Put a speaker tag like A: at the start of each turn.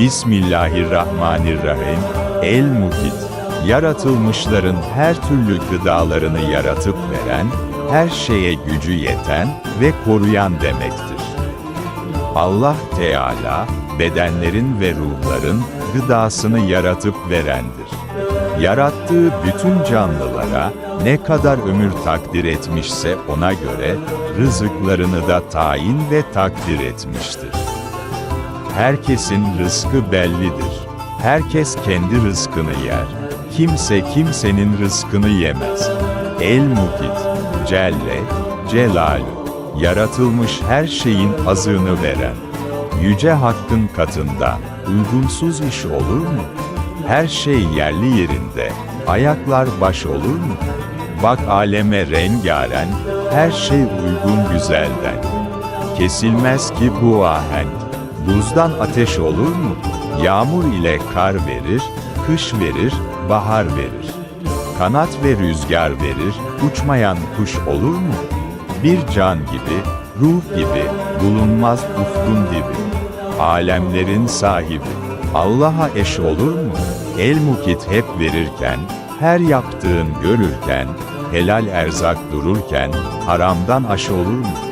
A: Bismillahirrahmanirrahim. El Mukit. Yaratılmışların her türlü gıdalarını yaratıp veren, her şeye gücü yeten ve koruyan demektir. Allah Teala, bedenlerin ve ruhların gıdasını yaratıp verendir. Yarattığı bütün canlılara ne kadar ömür takdir etmişse ona göre rızıklarını da tayin ve takdir etmiştir. Herkesin rızkı bellidir. Herkes kendi rızkını yer. Kimse kimsenin rızkını yemez. El Mukit, Celle, Celalu, yaratılmış her şeyin azığını veren. Yüce Hakk'ın katında uygunsuz iş olur mu? Her şey yerli yerinde, ayaklar baş olur mu? Bak aleme rengarenk, her şey uygun güzelden. Kesilmez ki bu ahenk. Buzdan ateş olur mu? Yağmur ile kar verir, kış verir, bahar verir. Kanat ve rüzgar verir, uçmayan kuş olur mu? Bir can gibi, ruh gibi, bulunmaz ufkun dibi. Alemlerin sahibi, Allah'a eş olur mu? El mukit hep verirken, her yaptığın görürken, helal erzak dururken, haramdan aş olur mu?